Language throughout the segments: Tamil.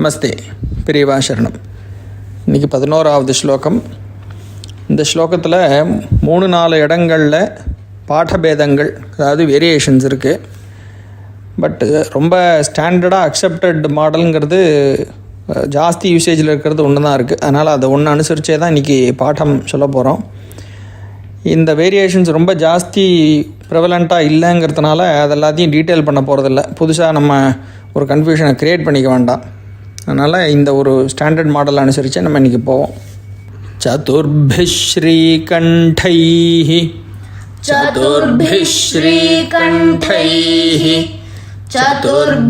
நமஸ்தே. பிரியவா சரணம். இன்றைக்கி பதினோராவது ஸ்லோகம். இந்த ஸ்லோகத்தில் மூணு நாலு இடங்களில் பாடபேதங்கள் அதாவது வேரியேஷன்ஸ் இருக்குது பட் ரொம்ப ஸ்டாண்டர்டாக அக்செப்டட் மாடலுங்கிறது ஜாஸ்தி யூசேஜில் இருக்கிறது ஒன்று தான் இருக்குது அதனால் அதை ஒன்று அனுசரித்தே தான் இன்றைக்கி பாடம் சொல்ல போகிறோம் இந்த வேரியேஷன்ஸ் ரொம்ப ஜாஸ்தி ப்ரெவலண்ட்டாக இல்லைங்கிறதுனால அது எல்லாத்தையும் டீட்டெயில் பண்ண போகிறதில்ல புதுசாக நம்ம ஒரு கன்ஃபியூஷனை க்ரியேட் பண்ணிக்க வேண்டாம். அதனால் இந்த ஒரு ஸ்டாண்டர்ட் மாடல் அனுசரித்து நம்ம இன்றைக்கி போவோம் சதுர்பிஸ்ரீகண்டைः चतुर्भिश्रीकण्ठैः चतुर्भिश्रीकण्ठैः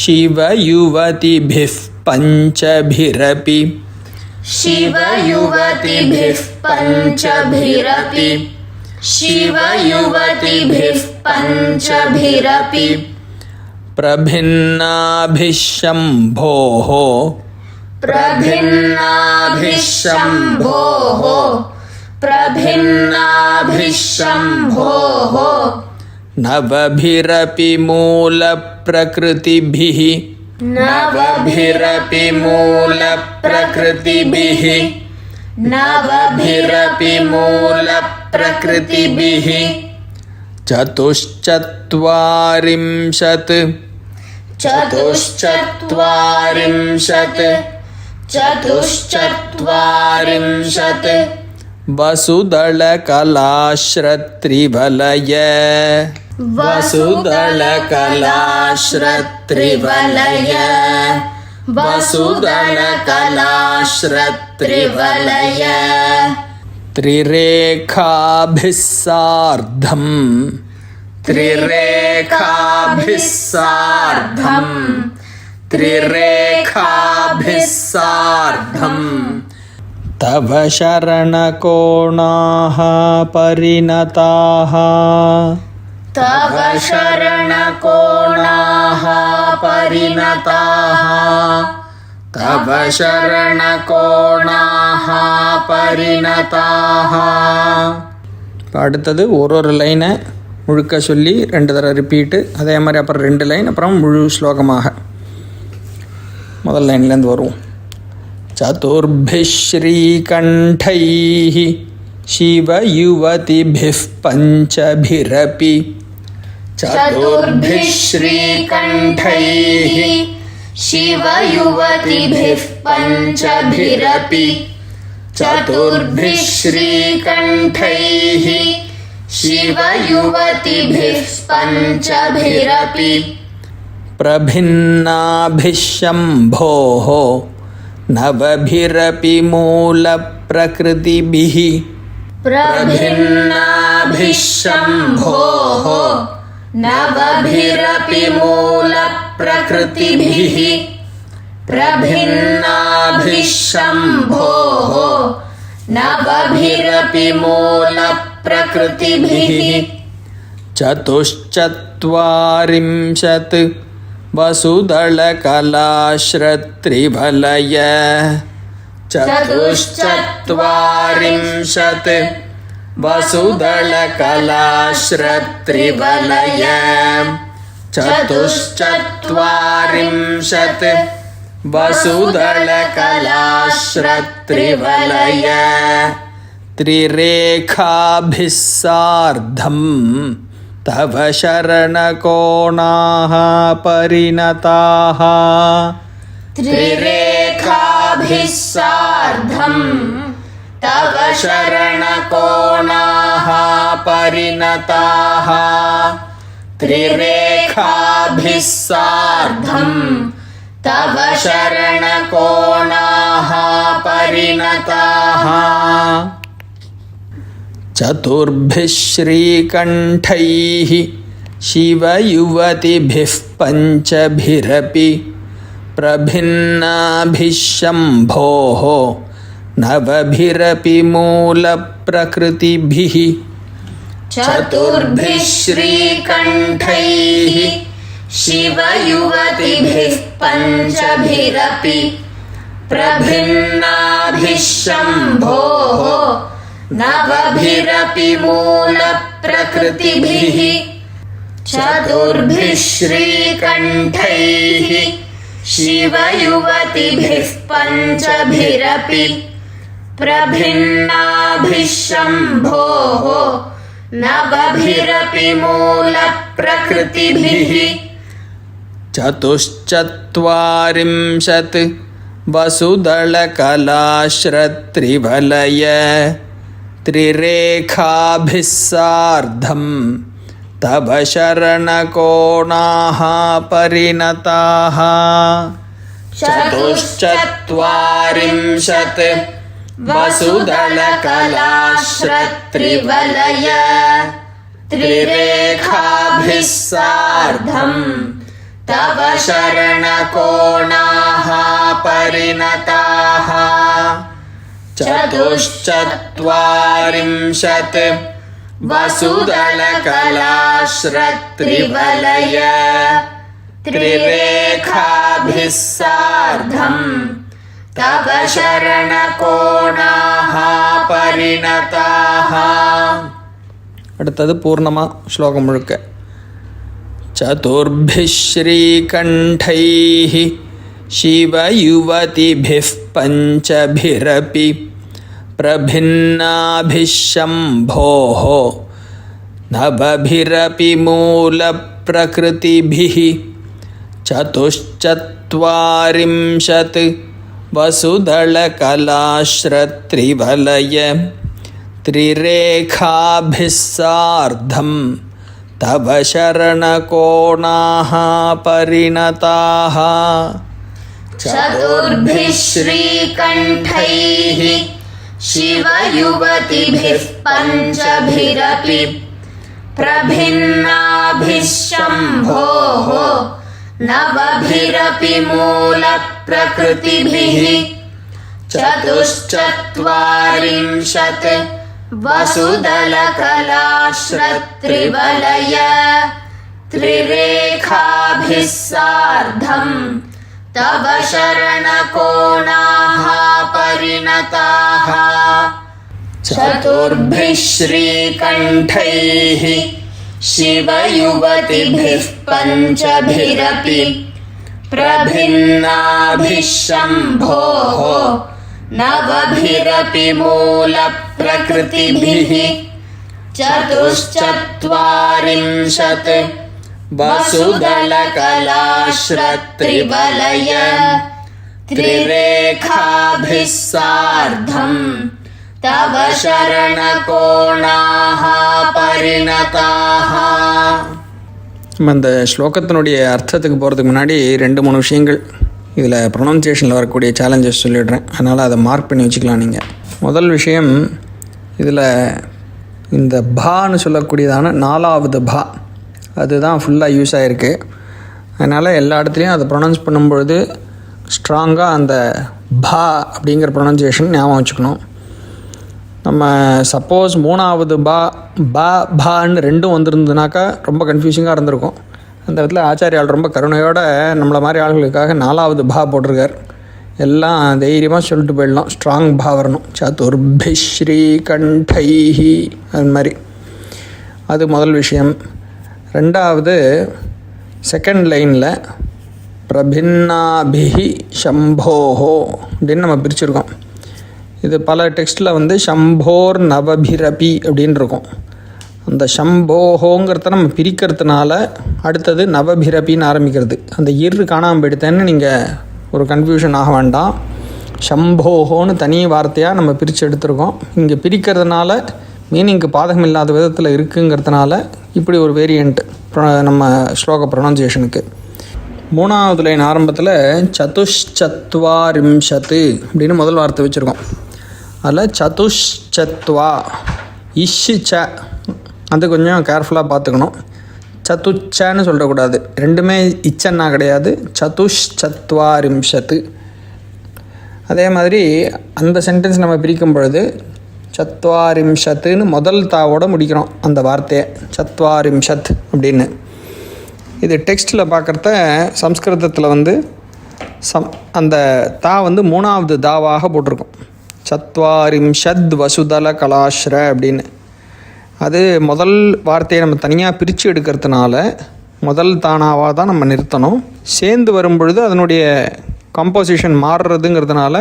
शिवयुवतिभिः पञ्चभिरपि शिवयुवतिभिः पञ्चभिरपि शिवयुवतिभिः पञ्चभिरपि प्रभिन्नाभिशम्भोः प्रभिन्नाभिशम्भोः प्रभिन्नाभिशम्भोः नवभिरपि मूलप्रकृतिभिः नवभिरपि मूलप्रकृतिभिः नवभिरपि मूलप्रकृतिभिः चतुश्चत्वारिंशत्। चतुश्चत्वारिंशत्। चतुश्चत्वारिंशत्। वसुदलकलाश्रत्रिवलय। वसुदलकलाश्रत्रिवलय। वसुदलकलाश्रत्रिवलय त्रिरेखाभिः सार्धम् त्रिरेखाभिः सार्धम् त्रिरेखाभिः सार्धम् तव शरणकोणाः परिणताः। तव शरणकोणाः परिणताः तव शरणकोणाः परिणताः இப்போ அடுத்தது ஒரு ஒரு லைனை முழுக்க சொல்லி ரெண்டு தடவை ரிப்பீட்டு அதே மாதிரி அப்புறம் ரெண்டு லைன் அப்புறம் முழு ஸ்லோகமாக முதல் லைன்லேருந்து வருவோம் चतुर्भिः श्रीकण्ठैः शिवयुवतिभिः पञ्चभिरपि चतुर्भिः श्रीकण्ठैः शिवयुवतिभिः पञ्चभिरपि चतुर्भिः श्रीकण्ठैः शिवयुवतिभिः पञ्चभिरपि प्रभिन्नाभिः शम्भोः नवभिरपि मूलप्रकृतिभिः प्रभिन्नाभिः शम्भोः नवभिरपि मूलप्रकृतिभिः प्रभिन्नाभिः शम्भोः नवभिरपि मूलप्रकृतिभिः चतुश्चत्वारिंशत् वसुदलकलाश्रत्रिवलय चतुश्चत्वारिंशत् वसुदलकलाश्रत्रिवलय चतुश्चत्वारिंशत्। वसुदलकलाश्रत्रिवलय त्रिरेखाभिः सार्धम् तव शरणकोणाः परिणताः। त्रिरेखाभिः सार्धम् तव शरणकोणाः परिणताः त्रिरेखाभिः सार्धम् तव शरणकोणाः परिणताः। चतुर्भिः श्रीकण्ठैः शिवयुवतिभिः पञ्चभिरपि प्रभिन्नाभिः शम्भोः नवभिरपि मूलप्रकृतिभिः चतुर्भिः श्रीकण्ठैः शिवयुवतिभिः पञ्चभिरपि प्रभिन्नाभिः शम्भोः नवभिरपि मूलप्रकृतिभिः चतुर्भिः श्रीकण्ठैः शिवयुवतिभिः पञ्चभिरपि प्रभिन्नाभिः शम्भोः नवभिरपि मूलप्रकृतिभिः। चतुश्चत्वारिंशत् वसुदलकलाश्रत्रिवलय। त्रिरेखाभिः सार्धं तव शरणकोणाः परिणताः। चतुश्चत्वारिंशत् वसुदलकलाश्रत्रिवलय त्रिरेखाभिः सार्धम्। तव शरणकोणाः परिणताः। चतुश्चत्वारिंशत् वसुदलकलाश्रत्रिवलय त्रिरेखाभिः सार्धम् तव पूर्णमा परिणताः। അടുത്തത് പൂർണ്ണമ ശ്ലോകം മുഴുക്ക. ചതുർഭിശ്രീകണ്ഠൈः शिवयुवतिभिः पञ्चभिरपि प्रभिन्नाभिशम्भोः नवभिरपि मूलप्रकृतिभिः चतुश्चत्वारिंशत् वसुदलकलाश्रत्रिवलय त्रिरेखाभिः सार्धम् तव शरणकोणाः परिणताः। चतुर्भिः श्रीकण्ठैः शिवयुवतिभिः पञ्चभिरपि प्रभिन्नाभिः शम्भोः नवभिरपि मूलप्रकृतिभिः चतुश्चत्वारिंशत् वसुदलकलाश्रत्रिवलय त्रिरेखाभिः सार्धम् तव शरणकोणाः परिणताः चतुर्भिः श्रीकण्ठैः शिवयुवतिभिः पञ्चभिरपि प्रभिन्नाभिः शम्भोः नवभिरपि मूलप्रकृतिभिः चतुश्चत्वारिंशत् वसुदलकलाश्रत्रिवलय त्रिरेखाभिः सार्धम् तव शरणकोणाः परिणताः நம்ம இந்த ஸ்லோகத்தினுடைய அர்த்தத்துக்கு போகிறதுக்கு முன்னாடி ரெண்டு மூணு விஷயங்கள் இதில் ப்ரொனவுன்சியேஷனில் வரக்கூடிய சேலஞ்சஸ் சொல்லிடுறேன் அதனால் அதை மார்க் பண்ணி வச்சுக்கலாம் நீங்கள் முதல் விஷயம் இதில் இந்த பான்னு சொல்லக்கூடியதான நாலாவது பா அதுதான் ஃபுல்லாக யூஸ் ஆகிருக்கு அதனால் எல்லா இடத்துலையும் அதை ப்ரொனவுன்ஸ் பண்ணும்பொழுது ஸ்ட்ராங்காக அந்த பா அப்படிங்கிற ப்ரொனவுன்சியேஷன் ஞாபகம் வச்சுக்கணும் நம்ம சப்போஸ் மூணாவது பா பா பான்னு ரெண்டும் வந்திருந்ததுனாக்கா ரொம்ப கன்ஃபியூசிங்காக இருந்திருக்கும். அந்த இடத்துல ஆச்சாரியால் ரொம்ப கருணையோடு நம்மளை மாதிரி ஆளுகளுக்காக நாலாவது பா போட்டிருக்கார். எல்லாம் தைரியமாக சொல்லிட்டு போயிடலாம். ஸ்ட்ராங் பா வரணும். சதுர்பிஸ்ரீ கண்டைஹி அது மாதிரி. அது முதல் விஷயம். ரெண்டாவது செகண்ட் லைனில் பிரபின்னாபிஹி சம்போஹோ அப்படின்னு நம்ம பிரிச்சுருக்கோம். இது பல டெக்ஸ்ட்டில் வந்து ஷம்போர் நவபிரபி அப்படின்னு இருக்கும். அந்த ஷம்போஹோங்கிறத நம்ம பிரிக்கிறதுனால அடுத்தது நவபிரபின்னு ஆரம்பிக்கிறது. அந்த இரு காணாமல் போயிடுத்தேன்னு நீங்கள் ஒரு கன்ஃபியூஷன் ஆக வேண்டாம். ஷம்போஹோன்னு தனி வார்த்தையாக நம்ம பிரித்து எடுத்திருக்கோம். இங்கே பிரிக்கிறதுனால மீனிங்க்கு பாதகம் இல்லாத விதத்தில் இருக்குங்கிறதுனால இப்படி ஒரு வேரியண்ட் நம்ம ஸ்லோக ப்ரொனன்சியேஷனுக்கு மூணாவது லைன் ஆரம்பத்தில் சதுஷ்சத்வாரிம்ஷத்து அப்படின்னு முதல் வார்த்தை வச்சுருக்கோம். அதில் சதுஷ்சத்வா. இஷு ச அது கொஞ்சம் கேர்ஃபுல்லாக பார்த்துக்கணும். சதுச்சன்னு சொல்லக்கூடாது. ரெண்டுமே இச்சன்னா கிடையாது. சதுஷ்சத்வாரிம்ஷத்து அதே மாதிரி அந்த சென்டென்ஸ் நம்ம பிரிக்கும் பொழுது சத்வாரிம்ஷத்துன்னு முதல் தாவோட முடிக்கிறோம் அந்த வார்த்தையை. சத்வாரிம்ஷத் அப்படின்னு. இது டெக்ஸ்ட்டில் பார்க்குறத சம்ஸ்கிருதத்தில் வந்து சம் அந்த தா வந்து மூணாவது தாவாக போட்டிருக்கும். சத்வாரிம்ஷத் வசுதல கலாஷ்ர அப்படின்னு. அது முதல் வார்த்தையை நம்ம தனியாக பிரித்து எடுக்கிறதுனால முதல் தானாவாக தான் நம்ம நிறுத்தணும். சேர்ந்து வரும்பொழுது அதனுடைய கம்போசிஷன் மாறுறதுங்கிறதுனால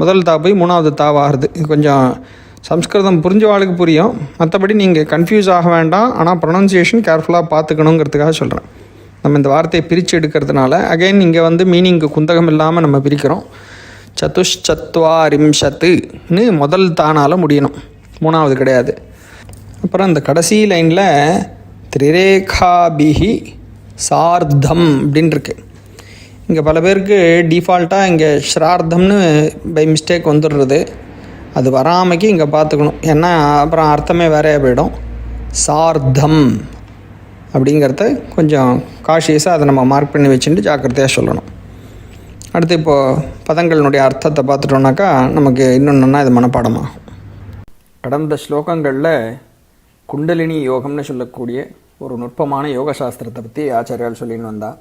முதல் தா போய் மூணாவது தாவாகிறது கொஞ்சம் சம்ஸ்கிருதம் புரிஞ்சவாளுக்கு புரியும். மற்றபடி நீங்கள் கன்ஃபியூஸ் ஆக வேண்டாம். ஆனால் ப்ரொனன்சியேஷன் கேர்ஃபுல்லாக பார்த்துக்கணுங்கிறதுக்காக சொல்கிறேன் நம்ம இந்த வார்த்தையை பிரித்து எடுக்கிறதுனால அகைன் இங்கே வந்து மீனிங்க்கு குந்தகம் இல்லாமல் நம்ம பிரிக்கிறோம். சதுஷ்சத்வாரிம்ஷத்துன்னு முதல் தானால் முடியணும். மூணாவது கிடையாது. அப்புறம் இந்த கடைசி லைனில் திரிரேகாபிகி சார்த்தம் அப்படின்னு இருக்கு இங்கே பல பேருக்கு டிஃபால்ட்டாக இங்கே ஸ்ரார்த்தம்னு பை மிஸ்டேக் வந்துடுறது. அது வராமைக்கு இங்கே பார்த்துக்கணும் ஏன்னா அப்புறம் அர்த்தமே வேறையாக போயிடும். சார்த்தம் அப்படிங்கிறத கொஞ்சம் காஷியஸாக அதை நம்ம மார்க் பண்ணி வச்சுட்டு ஜாக்கிரதையாக சொல்லணும். அடுத்து இப்போது பதங்களினுடைய அர்த்தத்தை பார்த்துட்டோன்னாக்கா நமக்கு இன்னும் இது மனப்பாடமாகும் கடந்த ஸ்லோகங்களில் குண்டலினி யோகம்னு சொல்லக்கூடிய ஒரு நுட்பமான யோக சாஸ்திரத்தை பற்றி ஆச்சாரியால் சொல்லின்னு வந்தா.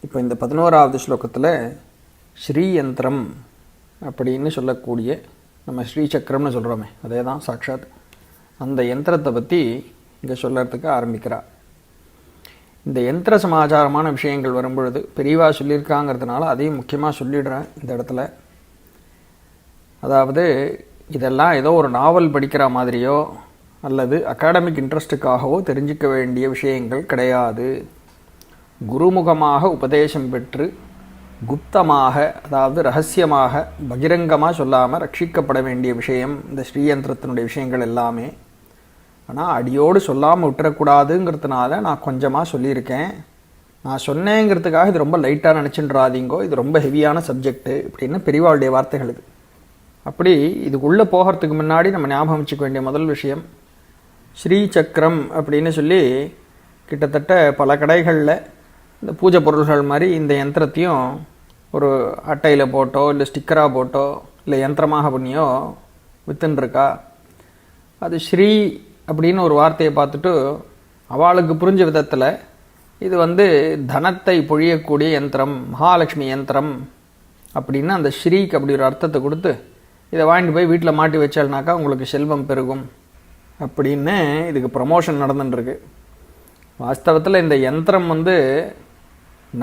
இப்போ இந்த பதினோராவது ஸ்லோகத்தில் ஸ்ரீயந்திரம் அப்படின்னு சொல்லக்கூடிய நம்ம ஸ்ரீ சக்கரம்னு சொல்கிறோமே அதே தான் சாட்சாத் அந்த யந்திரத்தை பற்றி இங்கே சொல்லறதுக்கு ஆரம்பிக்கிறாள் இந்த யந்திர சமாச்சாரமான விஷயங்கள் வரும்பொழுது பெரியவா சொல்லியிருக்காங்கிறதுனால அதையும் முக்கியமாக சொல்லிடுறேன் இந்த இடத்துல. அதாவது இதெல்லாம் ஏதோ ஒரு நாவல் படிக்கிற மாதிரியோ அல்லது அகாடமிக் இன்ட்ரெஸ்ட்டுக்காகவோ தெரிஞ்சிக்க வேண்டிய விஷயங்கள் கிடையாது. குருமுகமாக உபதேசம் பெற்று குப்தமாக அதாவது ரகசியமாக பகிரங்கமாக சொல்லாமல் ரட்சிக்கப்பட வேண்டிய விஷயம் இந்த ஸ்ரீயந்திரத்தினுடைய விஷயங்கள் எல்லாமே. ஆனால் அடியோடு சொல்லாமல் விட்டுறக்கூடாதுங்கிறதுனால நான் கொஞ்சமாக சொல்லியிருக்கேன். நான் சொன்னேங்கிறதுக்காக இது ரொம்ப லைட்டாக நினச்சின்றாதீங்கோ இது ரொம்ப ஹெவியான சப்ஜெக்ட்டு இப்படின்னு பெரியவாளுடைய வார்த்தைகள் இது. அப்படி இதுக்குள்ளே போகிறதுக்கு முன்னாடி நம்ம ஞாபகம் வச்சுக்க வேண்டிய முதல் விஷயம் ஸ்ரீ சக்கரம் அப்படின்னு சொல்லி கிட்டத்தட்ட பல கடைகளில் இந்த பூஜை பொருள்கள் மாதிரி இந்த யந்திரத்தையும் ஒரு அட்டையில் போட்டோ இல்லை ஸ்டிக்கராக போட்டோ இல்லை யந்திரமாக பண்ணியோ வித்துன்ருக்கா அது ஸ்ரீ அப்படின்னு ஒரு வார்த்தையை பார்த்துட்டு அவளுக்கு புரிஞ்ச விதத்தில் இது வந்து தனத்தை பொழியக்கூடிய யந்திரம் மகாலட்சுமி யந்திரம் அப்படின்னு அந்த ஸ்ரீக்கு அப்படி ஒரு அர்த்தத்தை கொடுத்து இதை வாங்கிட்டு போய் வீட்டில் மாட்டி வச்சால்னாக்கா உங்களுக்கு செல்வம் பெருகும் அப்படின்னு இதுக்கு ப்ரமோஷன் நடந்துட்டுருக்கு. வாஸ்தவத்தில் இந்த யந்திரம் வந்து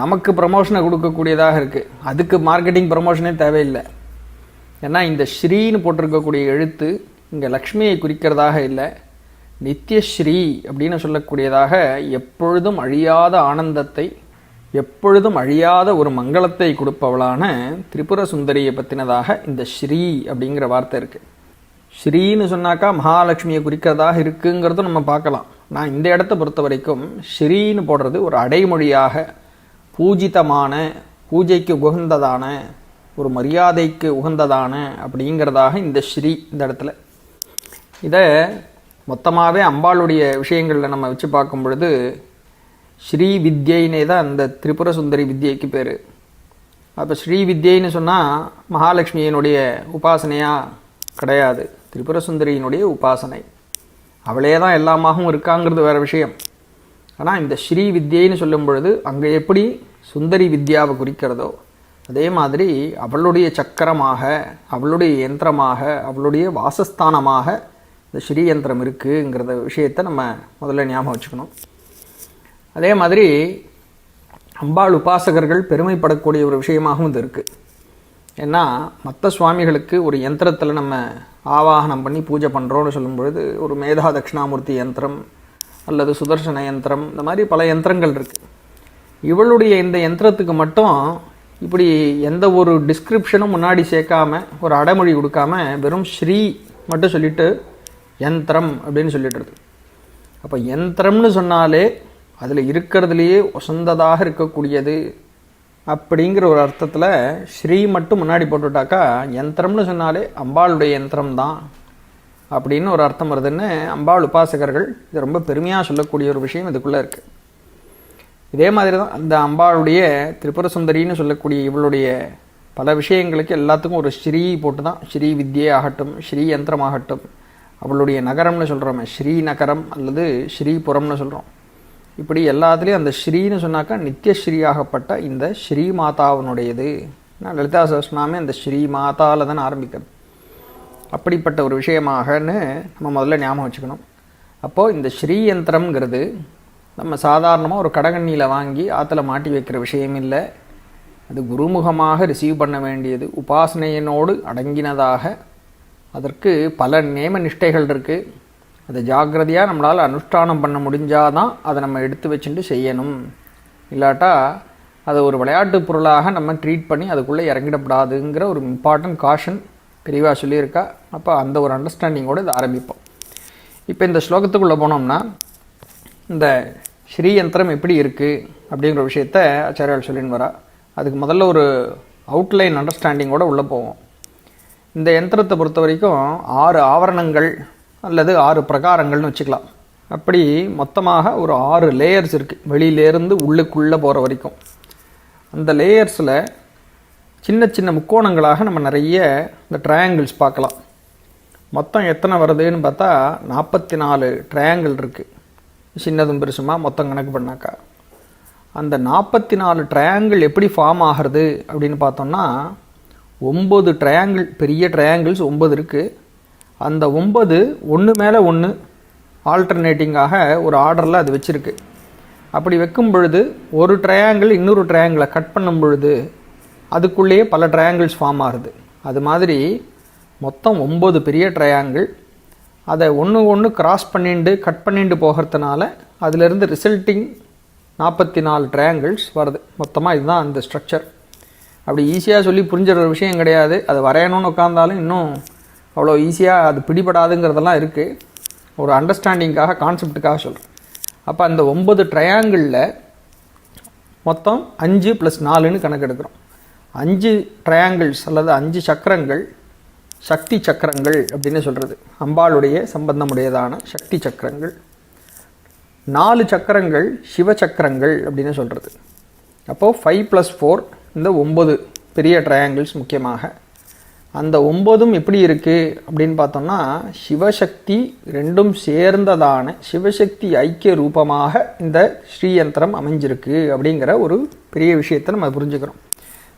நமக்கு ப்ரமோஷனை கொடுக்கக்கூடியதாக இருக்குது அதுக்கு மார்க்கெட்டிங் ப்ரமோஷனே தேவையில்லை. ஏன்னா இந்த ஸ்ரீன்னு போட்டிருக்கக்கூடிய எழுத்து இங்கே லக்ஷ்மியை குறிக்கிறதாக இல்லை. நித்யஸ்ரீ அப்படின்னு சொல்லக்கூடியதாக எப்பொழுதும் அழியாத ஆனந்தத்தை எப்பொழுதும் அழியாத ஒரு மங்களத்தை கொடுப்பவளான திரிபுர சுந்தரியை பற்றினதாக இந்த ஸ்ரீ அப்படிங்கிற வார்த்தை இருக்குது ஸ்ரீன்னு சொன்னாக்கா மகாலட்சுமியை குறிக்கிறதாக இருக்குங்கிறதும் நம்ம பார்க்கலாம். நான் இந்த இடத்த பொறுத்த வரைக்கும் ஸ்ரீன்னு போடுறது ஒரு அடைமொழியாக பூஜிதமான பூஜைக்கு உகந்ததான ஒரு மரியாதைக்கு உகந்ததான அப்படிங்கிறதாக இந்த ஸ்ரீ இந்த இடத்துல. இதை மொத்தமாகவே அம்பாளுடைய விஷயங்களில் நம்ம வச்சு பார்க்கும் பொழுது ஸ்ரீ வித்யைனே தான் அந்த திரிபுர சுந்தரி வித்யைக்கு பேர். அப்போ ஸ்ரீ வித்யைன்னு சொன்னால் மகாலட்சுமியினுடைய உபாசனையாக கிடையாது. திரிபுர சுந்தரியினுடைய உபாசனை. அவளே தான் எல்லாமாகவும் இருக்காங்கிறது வேறு விஷயம். ஆனால் இந்த ஸ்ரீ வித்யைன்னு சொல்லும் பொழுது அங்கே எப்படி சுந்தரி வித்யாவை குறிக்கிறதோ அதே மாதிரி அவளுடைய சக்கரமாக அவளுடைய யந்திரமாக அவளுடைய வாசஸ்தானமாக இந்த ஸ்ரீயந்திரம் இருக்குங்கிறத விஷயத்தை நம்ம முதல்ல ஞாபகம் வச்சுக்கணும். அதே மாதிரி அம்பாள் உபாசகர்கள் பெருமைப்படக்கூடிய ஒரு விஷயமாகவும் இது இருக்குது ஏன்னா மற்ற சுவாமிகளுக்கு ஒரு யந்திரத்தில் நம்ம ஆவாகனம் பண்ணி பூஜை பண்ணுறோன்னு சொல்லும் பொழுது ஒரு மேதா தட்சிணாமூர்த்தி யந்திரம் அல்லது சுதர்சன யந்திரம் இந்த மாதிரி பல யந்திரங்கள் இருக்குது இவளுடைய இந்த யந்திரத்துக்கு மட்டும் இப்படி எந்த ஒரு டிஸ்கிரிப்ஷனும் முன்னாடி சேர்க்காம ஒரு அடைமொழி கொடுக்காம வெறும் ஸ்ரீ மட்டும் சொல்லிட்டு யந்திரம் அப்படின்னு சொல்லிடுறது அப்போ யந்திரம்னு சொன்னாலே அதில் இருக்கிறதுலையே உசந்ததாக இருக்கக்கூடியது அப்படிங்கிற ஒரு அர்த்தத்தில் ஸ்ரீ மட்டும் முன்னாடி போட்டுவிட்டாக்கா யந்திரம்னு சொன்னாலே அம்பாளுடைய யந்திரம் தான் அப்படின்னு ஒரு அர்த்தம் வருதுன்னு அம்பாள் உபாசகர்கள் இது ரொம்ப பெருமையாக சொல்லக்கூடிய ஒரு விஷயம் இதுக்குள்ளே இருக்குது இதே மாதிரி தான் அந்த அம்பாளுடைய திரிபுர சுந்தரின்னு சொல்லக்கூடிய இவளுடைய பல விஷயங்களுக்கு எல்லாத்துக்கும் ஒரு ஸ்ரீ போட்டு தான் ஸ்ரீ வித்யே ஆகட்டும் ஸ்ரீ யந்திரமாகட்டும் அவளுடைய நகரம்னு சொல்கிறோமே ஸ்ரீநகரம் அல்லது ஸ்ரீபுரம்னு சொல்கிறோம் இப்படி எல்லாத்துலேயும் அந்த ஸ்ரீன்னு சொன்னாக்கா நித்தியஸ்ரீயாகப்பட்ட இந்த ஸ்ரீ மாதாவினுடையது நான் லலிதா சஹஸ்ரநாமே அந்த ஸ்ரீ மாதாவில் தான் ஆரம்பிக்கிறது. அப்படிப்பட்ட ஒரு விஷயமாகன்னு நம்ம முதல்ல ஞாபகம் வச்சுக்கணும். அப்போது இந்த ஸ்ரீயந்திரம்ங்கிறது நம்ம சாதாரணமாக ஒரு கடகண்ணியில் வாங்கி ஆற்றுல மாட்டி வைக்கிற விஷயம் இல்லை. அது குருமுகமாக ரிசீவ் பண்ண வேண்டியது. உபாசனையினோடு அடங்கினதாக அதற்கு பல நேம நிஷ்டைகள் இருக்குது அதை ஜாக்கிரதையாக நம்மளால் அனுஷ்டானம் பண்ண முடிஞ்சாதான் அதை நம்ம எடுத்து வச்சுட்டு செய்யணும். இல்லாட்டா அதை ஒரு விளையாட்டு பொருளாக நம்ம ட்ரீட் பண்ணி அதுக்குள்ளே இறங்கிடப்படாதுங்கிற ஒரு இம்பார்ட்டன்ட் காஷன் பிரிவாக சொல்லியிருக்கா. அப்போ அந்த ஒரு அண்டர்ஸ்டாண்டிங்கோடு இதை ஆரம்பிப்போம். இப்போ இந்த ஸ்லோகத்துக்குள்ளே போனோம்னா இந்த ஸ்ரீயந்திரம் எப்படி இருக்குது அப்படிங்கிற விஷயத்த ஆச்சாரியால் சொல்லின்னு வரா. அதுக்கு முதல்ல ஒரு அவுட்லைன் அண்டர்ஸ்டாண்டிங்கோடு உள்ளே போவோம். இந்த யந்திரத்தை பொறுத்த வரைக்கும் ஆறு ஆவரணங்கள் அல்லது ஆறு பிரகாரங்கள்னு வச்சுக்கலாம். அப்படி மொத்தமாக ஒரு ஆறு லேயர்ஸ் இருக்குது வெளியிலேருந்து உள்ளுக்குள்ளே போகிற வரைக்கும். அந்த லேயர்ஸில் சின்ன சின்ன முக்கோணங்களாக நம்ம நிறைய இந்த ட்ரையாங்கிள்ஸ் பார்க்கலாம். மொத்தம் எத்தனை வருதுன்னு பார்த்தா நாற்பத்தி நாலு ட்ரையாங்கிள் இருக்குது சின்னதும் பெருசுமா மொத்தம் கணக்கு பண்ணாக்கா. அந்த நாற்பத்தி நாலு ட்ரையாங்கிள் எப்படி ஃபார்ம் ஆகிறது அப்படின்னு பார்த்தோம்னா ஒம்பது ட்ரையாங்கிள் பெரிய ட்ரையாங்கிள்ஸ் ஒம்பது இருக்குது அந்த ஒம்பது ஒன்று மேலே ஒன்று ஆல்டர்னேட்டிங்காக ஒரு ஆர்டரில் அது வச்சுருக்கு. அப்படி வைக்கும் பொழுது ஒரு ட்ரையாங்கிள் இன்னொரு ட்ரையாங்கிளை கட் பண்ணும் பொழுது அதுக்குள்ளேயே பல ட்ரையாங்கிள்ஸ் ஃபார்ம் ஆகுது. அது மாதிரி மொத்தம் ஒம்பது பெரிய ட்ரையாங்கிள் அதை ஒன்று ஒன்று கிராஸ் பண்ணிட்டு கட் பண்ணிட்டு போகிறதுனால அதிலிருந்து ரிசல்ட்டிங் நாற்பத்தி நாலு ட்ரையாங்கிள்ஸ் வருது. மொத்தமாக இதுதான் அந்த ஸ்ட்ரக்சர் அப்படி ஈஸியாக சொல்லி புரிஞ்சிடுற விஷயம் கிடையாது. அது வரையணும்னு உட்காந்தாலும் இன்னும் அவ்வளோ ஈஸியாக அது பிடிபடாதுங்கிறதெல்லாம் இருக்குது ஒரு அண்டர்ஸ்டாண்டிங்காக கான்செப்டுக்காக சொல்கிறேன் அப்போ அந்த ஒம்பது ட்ரையாங்கிளில் மொத்தம் அஞ்சு ப்ளஸ் நாலுன்னு கணக்கெடுக்கிறோம். அஞ்சு ட்ரையாங்கிள்ஸ் அல்லது அஞ்சு சக்கரங்கள் சக்தி சக்கரங்கள் அப்படின்னு சொல்கிறது அம்பாளுடைய சம்பந்தமுடையதான சக்தி சக்கரங்கள். நாலு சக்கரங்கள் சிவ சக்கரங்கள் அப்படின்னு சொல்கிறது அப்போது ஃபைவ் ப்ளஸ் ஃபோர் இந்த ஒம்பது பெரிய ட்ரையாங்கிள்ஸ் முக்கியமாக. அந்த ஒம்பதும் எப்படி இருக்குது அப்படின்னு பார்த்தோம்னா சிவசக்தி ரெண்டும் சேர்ந்ததான சிவசக்தி ஐக்கிய ரூபமாக இந்த ஸ்ரீயந்திரம் அமைஞ்சிருக்கு அப்படிங்கிற ஒரு பெரிய விஷயத்தை நம்ம புரிஞ்சுக்கிறோம்.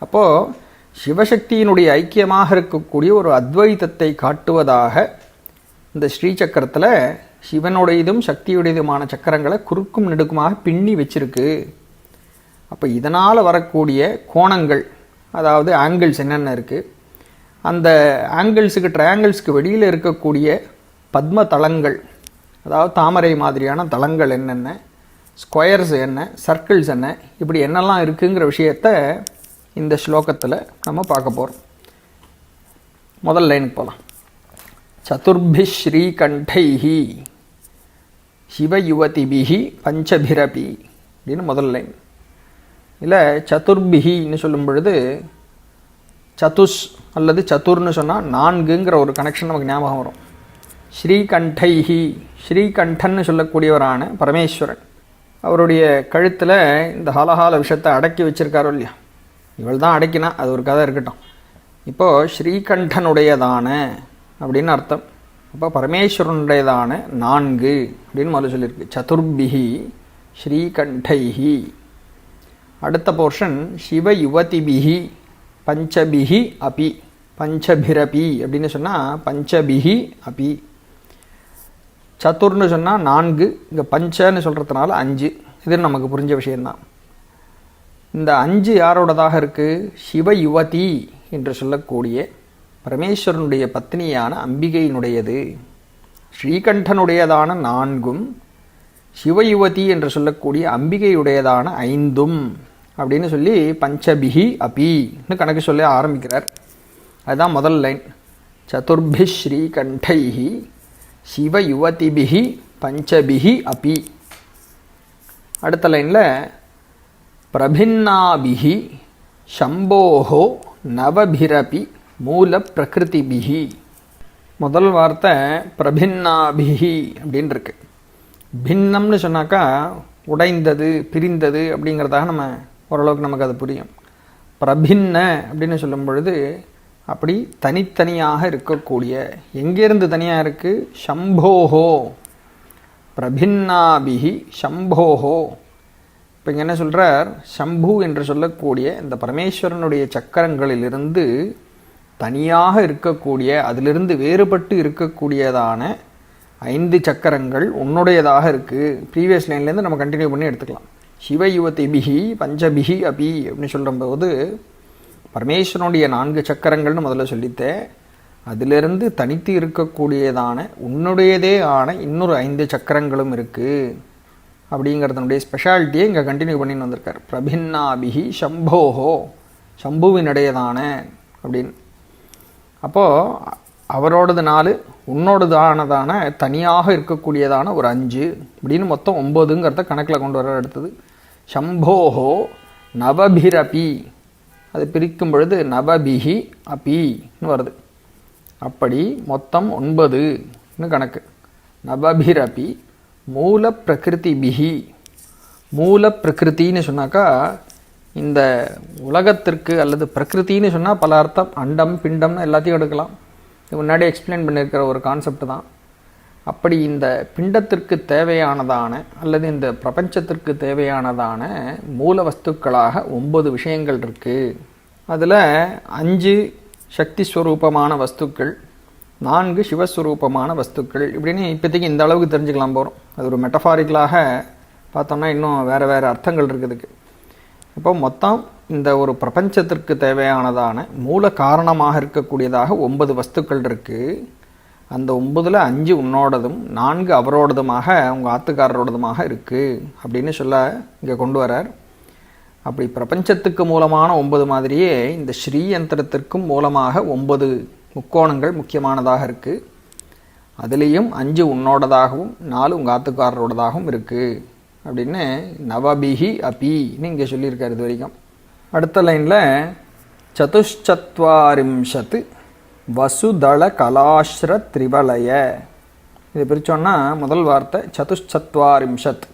அப்போது சிவசக்தியினுடைய ஐக்கியமாக இருக்கக்கூடிய ஒரு அத்வைதத்தை காட்டுவதாக இந்த ஸ்ரீ சக்கரத்தில் சிவனுடையதும் சக்தியுடையதுமான சக்கரங்களை குறுக்கும் நெடுக்குமாக பின்னி வச்சிருக்கு. அப்போ இதனால் வரக்கூடிய கோணங்கள் அதாவது ஆங்கிள்ஸ் என்னென்ன இருக்குது அந்த ஆங்கிள்ஸுக்கு ட்ரையாங்கிள்ஸுக்கு வெளியில் இருக்கக்கூடிய பத்ம தளங்கள் அதாவது தாமரை மாதிரியான தளங்கள் என்னென்ன? ஸ்கொயர்ஸ் என்ன? சர்க்கிள்ஸ் என்ன? இப்படி என்னெல்லாம் இருக்குங்கிற விஷயத்த இந்த ஸ்லோகத்தில் நம்ம பார்க்க போகிறோம் முதல் லைனுக்கு போகலாம் சதுர்பி ஸ்ரீகண்டைஹி சிவயுவதிபிஹி பஞ்சபிரபி அப்படின்னு முதல் லைன் இல்லை சதுர்பிகின்னு சொல்லும் பொழுது சதுஷ் அல்லது சதுர்னு சொன்னால் நான்குங்கிற ஒரு கனெக்ஷன் நமக்கு ஞாபகம் வரும். ஸ்ரீகண்டைஹி ஸ்ரீகண்டன்னு சொல்லக்கூடியவரான பரமேஸ்வரன் அவருடைய கழுத்தில் இந்த ஹாலஹால விஷயத்தை அடக்கி வச்சுருக்காரோ இல்லையா? இவள் தான் அடக்கினா அது ஒரு கதை இருக்கட்டும். இப்போது ஸ்ரீகண்டனுடையதான அப்படின்னு அர்த்தம். அப்போ பரமேஸ்வரனுடையதான நான்கு அப்படின்னு முதல்ல சொல்லியிருக்கு. சதுர்பிகி ஸ்ரீகண்டைஹி. அடுத்த போர்ஷன் சிவ யுவதிபிகி பஞ்சபிகி அபி. பஞ்சபிரபி அப்படின்னு சொன்னால் பஞ்சபிகி அபி. சதுர்னு சொன்னால் நான்கு இங்கே பஞ்சன்னு சொல்கிறதுனால அஞ்சு. இது நமக்கு புரிஞ்ச விஷயந்தான் இந்த அஞ்சு யாரோடதாக இருக்குது சிவ யுவதி என்று சொல்லக்கூடிய பரமேஸ்வரனுடைய பத்னியான அம்பிகையினுடையது. ஸ்ரீகண்டனுடையதான நான்கும் சிவயுவதி என்று சொல்லக்கூடிய அம்பிகையுடையதான ஐந்தும். அப்படின்னு சொல்லி பஞ்சபிகி அபின்னு கணக்கு சொல்ல ஆரம்பிக்கிறார். அதுதான் முதல் லைன். சதுர்பி ஸ்ரீகண்டைஹி சிவயுவதிபிகி பஞ்சபிகி அபி. அடுத்த லைனில் பிரபின்னாபிகி சம்போஹோ நவபிரபி மூல பிரகிருதிபிகி முதல் வார்த்தை பிரபின்னாபிகி அப்படின்னு இருக்கு பின்னம்னு சொன்னாக்கா உடைந்தது பிரிந்தது அப்படிங்கிறதாக நம்ம ஓரளவுக்கு நமக்கு அது புரியும். பிரபின்ன அப்படின்னு சொல்லும் பொழுது அப்படி தனித்தனியாக இருக்கக்கூடிய எங்கேருந்து தனியாக இருக்குது சம்போஹோ பிரபின்னாபிகி சம்போஹோ இப்போ இங்கே என்ன சொல்கிறார் சம்பு என்று சொல்லக்கூடிய இந்த பரமேஸ்வரனுடைய சக்கரங்களிலிருந்து தனியாக இருக்கக்கூடிய அதிலிருந்து வேறுபட்டு இருக்கக்கூடியதான ஐந்து சக்கரங்கள் உன்னுடையதாக இருக்குது ப்ரீவியஸ் லைன்லேருந்து நம்ம கண்டினியூ பண்ணி எடுத்துக்கலாம். சிவ யுவதி பிஹி பஞ்சபிஹி அபி அப்படின்னு சொல்லும்போது பரமேஸ்வரனுடைய நான்கு சக்கரங்கள்னு முதல்ல சொல்லித்தேன். அதிலிருந்து தனித்து இருக்கக்கூடியதான உன்னுடையதே ஆன இன்னொரு ஐந்து சக்கரங்களும் இருக்குது அப்படிங்கிறதனுடைய ஸ்பெஷாலிட்டியை இங்கே கண்டினியூ பண்ணின்னு வந்திருக்கார். பிரபின்னாபிகி சம்போஹோ சம்புவினுடையதான அப்படின்னு. அப்போது அவரோடது நாலு உன்னோடதானதான தனியாக இருக்கக்கூடியதான ஒரு அஞ்சு அப்படின்னு மொத்தம் ஒம்பதுங்கிறத கணக்கில் கொண்டு வர அடுத்தது. சம்போஹோ நவபிரபி. அது பிரிக்கும் பொழுது நவபிஹி அபின்னு வருது. அப்படி மொத்தம் ஒன்பதுன்னு கணக்கு. நவபிரபி மூல பிரகிருதி பிஹி மூல பிரகிருத்தின்னு சொன்னாக்கா இந்த உலகத்திற்கு அல்லது பிரகிருத்தின்னு சொன்னால் பல அர்த்தம் அண்டம் பிண்டம்னு எல்லாத்தையும் எடுக்கலாம். முன்னாடி எக்ஸ்பிளைன் பண்ணியிருக்கிற ஒரு கான்செப்ட் தான். அப்படி இந்த பிண்டத்திற்கு தேவையானதான அல்லது இந்த பிரபஞ்சத்திற்கு தேவையானதான மூல வஸ்துக்களாக ஒன்பது விஷயங்கள் இருக்குது அதில் அஞ்சு சக்தி ஸ்வரூபமான வஸ்துக்கள் நான்கு சிவஸ்வரூபமான வஸ்துக்கள். இப்படின்னு இப்போதைக்கு இந்த அளவுக்கு தெரிஞ்சுக்கலாம் போகிறோம் அது ஒரு மெட்டஃபாரிக்கலாக பார்த்தோம்னா இன்னும் வேறு வேறு அர்த்தங்கள் இருக்குதுக்கு இப்போ மொத்தம் இந்த ஒரு பிரபஞ்சத்திற்கு தேவையானதான மூல காரணமாக இருக்கக்கூடியதாக ஒன்பது வஸ்துக்கள் இருக்குது அந்த ஒன்பதில் அஞ்சு உன்னோடதும் நான்கு அவரோடதுமாக உங்கள் ஆத்துக்காரரோடதுமாக இருக்குது அப்படின்னு சொல்ல இங்கே கொண்டு வரார். அப்படி பிரபஞ்சத்துக்கு மூலமான ஒன்பது மாதிரியே இந்த ஸ்ரீ யந்திரத்திற்கும் மூலமாக ஒன்பது முக்கோணங்கள் முக்கியமானதாக இருக்குது அதுலேயும் அஞ்சு உன்னோடதாகவும் நாலு உங்கள் ஆத்துக்காரரோடதாகவும் இருக்குது அப்படின்னு நவபிஹி அபின்னு இங்கே சொல்லியிருக்காரு இது வரைக்கும் அடுத்த லைனில் சதுஷ்சத்வாரிம்ஷத்து வசுதள கலாஸ்ர திரிவலய. இதை பிரித்தோன்னா முதல் வார்த்தை சதுஷ்சத்வாரிம்ஷத்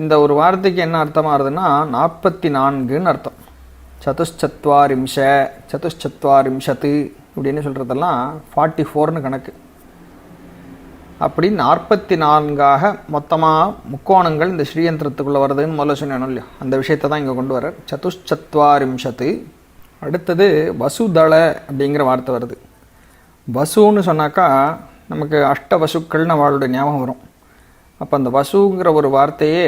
இந்த ஒரு வார்த்தைக்கு என்ன அர்த்தமாகுதுன்னா நாற்பத்தி நான்குன்னு அர்த்தம். சதுஷ்சத்வாரிம்ஷ சதுஷ்சத்வாரிம்ஷத்து அப்படின்னு சொல்கிறதெல்லாம் ஃபார்ட்டி ஃபோர்னு கணக்கு. அப்படி நாற்பத்தி நான்காக மொத்தமாக முக்கோணங்கள் இந்த ஸ்ரீயந்திரத்துக்குள்ளே வருதுன்னு முதல்ல சொன்னேன் இல்லையா? அந்த விஷயத்தை தான் இங்கே கொண்டு வரார் சதுஷ்சத்வாரிம்ஷத்து அடுத்தது வசுதள அப்படிங்கிற வார்த்தை வருது. வசுன்னு சொன்னாக்கா நமக்கு அஷ்ட வசுக்கள்னு அவளுடைய ஞாபகம் வரும். அப்போ அந்த வசுங்கிற ஒரு வார்த்தையே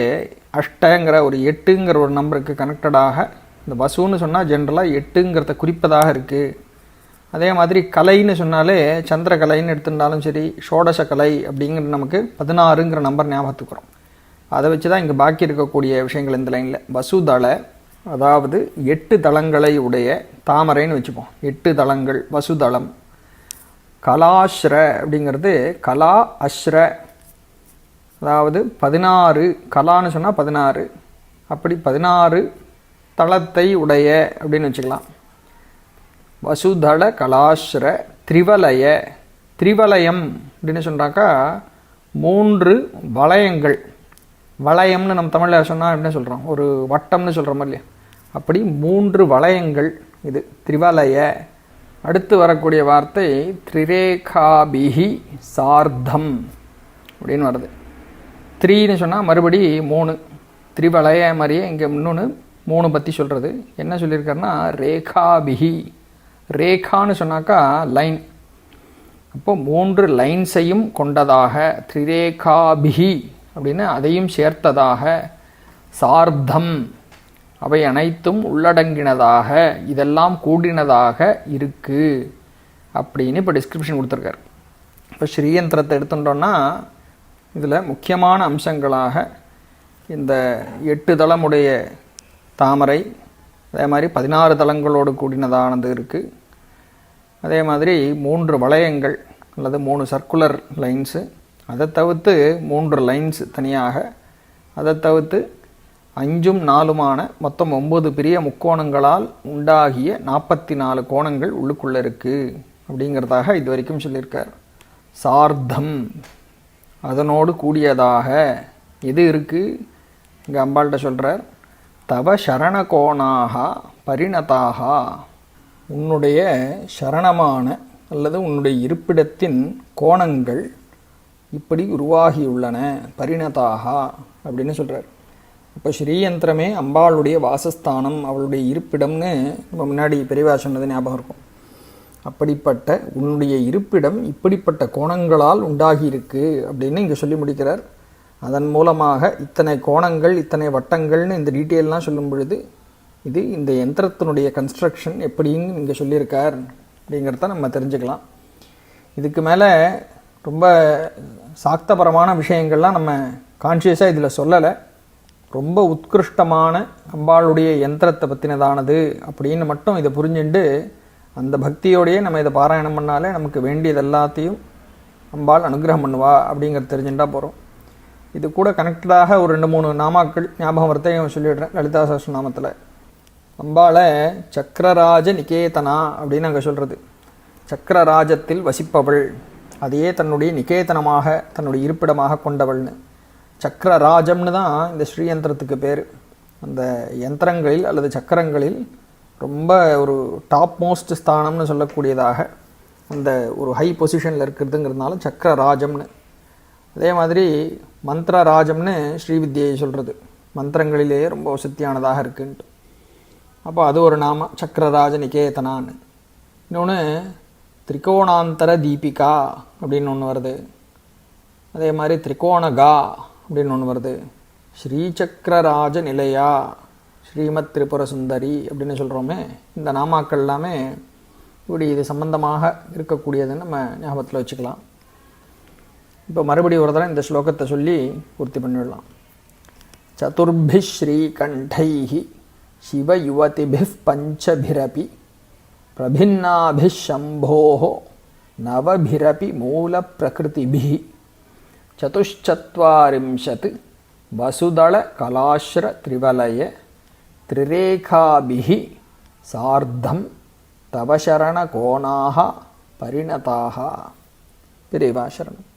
அஷ்டங்கிற ஒரு எட்டுங்கிற ஒரு நம்பருக்கு கனெக்டடாக இந்த வசுன்னு சொன்னால் ஜென்ரலாக எட்டுங்கிறத குறிப்பதாக இருக்குது அதே மாதிரி கலைன்னு சொன்னாலே சந்திரகலைன்னு எடுத்துட்டாலும் சரி ஷோடச கலை அப்படிங்கிற நமக்கு பதினாறுங்கிற நம்பர் ஞாபகத்துக்குறோம் அதை வச்சு தான் இங்கே பாக்கி இருக்கக்கூடிய விஷயங்கள் இந்த லைனில் வசுதள அதாவது எட்டு தளங்களை உடைய தாமரைன்னு வச்சுப்போம். எட்டு தளங்கள் வசுதளம். கலாஸ்ர அப்படிங்கிறது கலா அஸ்ர அதாவது பதினாறு கலான்னு சொன்னால் பதினாறு. அப்படி பதினாறு தளத்தை உடைய அப்படின்னு வச்சுக்கலாம். வசுதள கலாஸ்ர திரிவலய திரிவலயம் அப்படின்னு சொன்னாக்கா மூன்று வளையங்கள். வளையம்னு நம்ம தமிழில் சொன்னால் என்ன சொல்கிறோம் ஒரு வட்டம்னு சொல்கிறோம் இல்லையா? அப்படி மூன்று வளையங்கள் இது. திரிவலய அடுத்து வரக்கூடிய வார்த்தை திரிரேகாபிகி சார்த்தம் அப்படின்னு வருது. த்ரீன்னு சொன்னால் மறுபடி மூணு. திரிவலய மாதிரியே இங்கே இன்னொன்று மூணு பற்றி சொல்கிறது என்ன சொல்லியிருக்காருன்னா ரேகாபிகி ரேகான்னு சொன்னாக்கா லைன். அப்போ மூன்று லைன்ஸையும் கொண்டதாக திரிரேகாபிஹி அப்படின்னு அதையும் சேர்த்ததாக சார்த்தம் அவை அனைத்தும் உள்ளடங்கினதாக இதெல்லாம் கூடினதாக இருக்குது அப்படின்னு இப்போ டிஸ்கிரிப்ஷன் கொடுத்துருக்காரு. இப்போ ஸ்ரீயந்திரத்தை எடுத்துட்டோன்னா இதில் முக்கியமான அம்சங்களாக இந்த எட்டு தளமுடைய தாமரை அதே மாதிரி பதினாறு தளங்களோடு கூடினதானது இருக்குது அதே மாதிரி மூன்று வளையங்கள் அல்லது மூணு சர்க்குலர் லைன்ஸு அதை தவிர்த்து மூன்று லைன்ஸ் தனியாக. அதை தவிர்த்து அஞ்சும் நாலுமான மொத்தம் ஒம்பது பெரிய முக்கோணங்களால் உண்டாகிய நாற்பத்தி நாலு கோணங்கள் உள்ளுக்குள்ளே இருக்குது அப்படிங்கிறதாக இது வரைக்கும் சொல்லியிருக்கார். சார்த்தம். அதனோடு கூடியதாக எது இருக்குது இங்கே அம்பாள்கிட்ட சொல்கிறார் தவ சரண கோணாக பரிணதாக. உன்னுடைய சரணமான அல்லது உன்னுடைய இருப்பிடத்தின் கோணங்கள் இப்படி உருவாகியுள்ளன பரிணதாகா அப்படின்னு சொல்கிறார் இப்போ ஸ்ரீயந்திரமே அம்பாளுடைய வாசஸ்தானம் அவளுடைய இருப்பிடம்னு நம்ம முன்னாடி பெரியவா சொன்னது ஞாபகம் இருக்கும். அப்படிப்பட்ட உன்னுடைய இருப்பிடம் இப்படிப்பட்ட கோணங்களால் உண்டாகியிருக்கு அப்படின்னு இங்கே சொல்லி முடிக்கிறார். அதன் மூலமாக இத்தனை கோணங்கள் இத்தனை வட்டங்கள்னு இந்த டீட்டெயிலெலாம் சொல்லும் பொழுது இது இந்த யந்திரத்தினுடைய கன்ஸ்ட்ரக்ஷன் எப்படின்னு இங்கே சொல்லியிருக்கார் அப்படிங்கிறத நம்ம தெரிஞ்சுக்கலாம். இதுக்கு மேலே ரொம்ப சாக்தபரமான விஷயங்கள்லாம் நம்ம கான்ஷியஸாக இதில் சொல்லலை. ரொம்ப உத்கிருஷ்டமான அம்பாளுடைய யந்திரத்தை பற்றினதானது அப்படின்னு மட்டும் இதை புரிஞ்சுண்டு அந்த பக்தியோடையே நம்ம இதை பாராயணம் பண்ணாலே நமக்கு வேண்டியது எல்லாத்தையும் அம்பாள் அனுகிரகம் பண்ணுவா அப்படிங்கிறது தெரிஞ்சுட்டா போகிறோம் இது கூட கனெக்டடாக ஒரு ரெண்டு மூணு நாமாக்கள் ஞாபகம் வரத்தையும் சொல்லிடுறேன். லலிதா சஹஸ்ரநாமத்தில் அம்பாளை சக்கரராஜ நிகேதனா அப்படின்னு அங்கே சொல்கிறது சக்கரராஜத்தில் வசிப்பவள். அதையே தன்னுடைய நிகேதனமாக தன்னுடைய இருப்பிடமாக கொண்டவள்னு. சக்கரராஜம்னு தான் இந்த ஸ்ரீயந்திரத்துக்கு பேர். அந்த யந்திரங்களில் அல்லது சக்கரங்களில் ரொம்ப ஒரு டாப் மோஸ்ட் ஸ்தானம்னு சொல்லக்கூடியதாக அந்த ஒரு ஹை பொசிஷனில் இருக்கிறதுங்கிறதுனால சக்கரராஜம்னு. அதே மாதிரி மந்திரராஜம்னு ஸ்ரீவித்யை சொல்கிறது மந்திரங்களிலேயே ரொம்ப வசத்தியானதாக இருக்குன்ட்டு. அப்போ அது ஒரு நாம சக்கரராஜ நிகேதனான்னு. இன்னொன்று திரிகோணாந்தர தீபிகா அப்படின்னு ஒன்று வருது. அதே மாதிரி திரிகோணகா அப்படின்னு ஒன்று வருது. ஸ்ரீசக்கரராஜ நிலையா ஸ்ரீமத் திரிபுர சுந்தரி அப்படின்னு சொல்கிறோமே இந்த நாமாக்கள் எல்லாமே இப்படி இது சம்பந்தமாக இருக்கக்கூடியதுன்னு நம்ம ஞாபகத்தில் வச்சுக்கலாம். இப்போ மறுபடியும் ஒரு தடவை இந்த ஸ்லோகத்தை சொல்லி பூர்த்தி பண்ணிவிடலாம் சதுர்பி शिवयुवतिभिः पञ्चभिरपि प्रभिन्नाभिःशम्भोः नवभिरपि मूलप्रकृतिभिः चतुश्चत्वारिंशत् वसुदलकलाश्रत्रिवलय त्रिरेखाभिः सार्धं तव शरणकोणाः परिणताः பிரிவாசரணம்